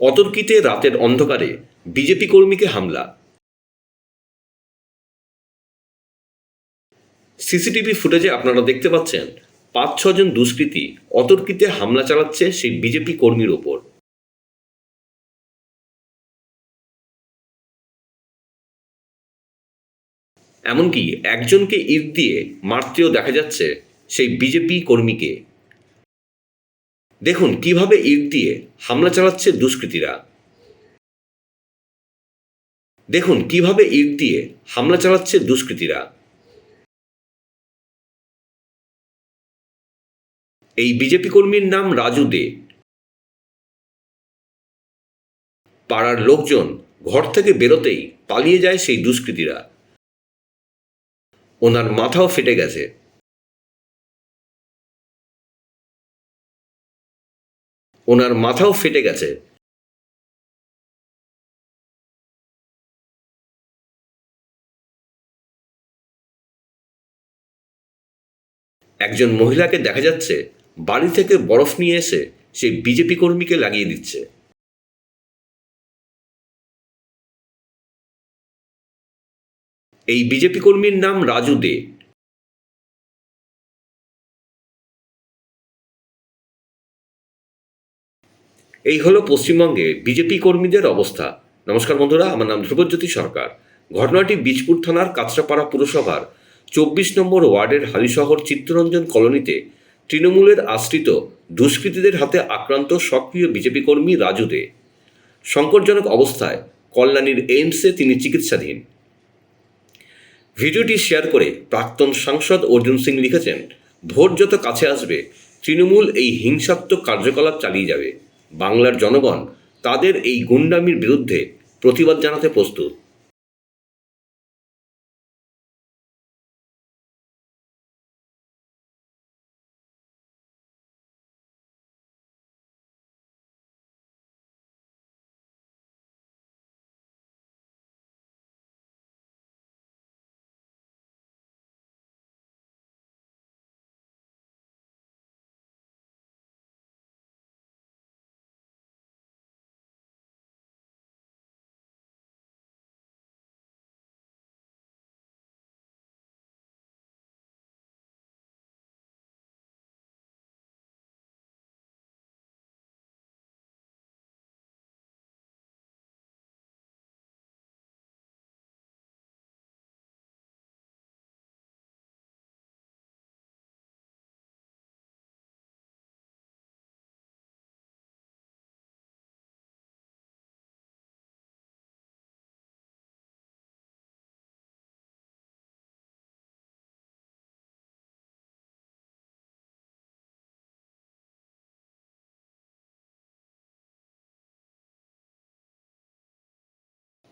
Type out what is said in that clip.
অতর্কিতে রাতের অন্ধকারে বিজেপি কর্মীকে হামলা। সিসিটিভি ফুটেজে আপনারা দেখতে পাচ্ছেন পাঁচ ছজন দুষ্কৃতী অতর্কিতে হামলা চালাচ্ছে সেই বিজেপি কর্মীর ওপর। এমনকি একজনকে ইট দিয়ে মারতেও দেখা যাচ্ছে সেই বিজেপি কর্মীকে। দেখুন, কীভাবে ইট দিয়ে হামলা চালাচ্ছে দুষ্কৃতীরা। দেখুন, কীভাবে ইট দিয়ে হামলা চালাচ্ছে দুষ্কৃতীরা। এই বিজেপি কর্মীর নাম রাজু দে। পাড়ার লোকজন ঘর থেকে বেরোতেই পালিয়ে যায় সেই দুষ্কৃতীরা। ওনার মাথাও ফেটে গেছে। ওনার মাথাও ফেটে গেছে। একজন মহিলাকে দেখা যাচ্ছে, বাড়ি থেকে বরফ নিয়ে এসে সে বিজেপি কর্মীকে লাগিয়ে দিচ্ছে। এই বিজেপি কর্মীর নাম রাজু দে। এই হলো পশ্চিমবঙ্গে বিজেপি কর্মীদের অবস্থা। নমস্কার বন্ধুরা, আমার নাম ধ্রুবজ্যোতি সরকার। ঘটনাটি বীজপুর থানার কাঁচরাপাড়া পুরসভার চব্বিশ নম্বর ওয়ার্ডের হালিশহর চিত্তরঞ্জন কলোনিতে তৃণমূলের আশ্রিত দুষ্কৃতীদের হাতে আক্রান্ত সক্রিয় বিজেপি কর্মী রাজু দে। সংকটজনক অবস্থায় কল্যাণীর এইমসে তিনি চিকিৎসাধীন। ভিডিওটি শেয়ার করে প্রাক্তন সাংসদ অর্জুন সিং লিখেছেন, ভোট যত কাছে আসবে, তৃণমূল এই হিংসাত্মক কার্যকলাপ চালিয়ে যাবে। বাংলার জনগণ তাদের এই গুন্ডামির বিরুদ্ধে প্রতিবাদ জানাতে প্রস্তুত।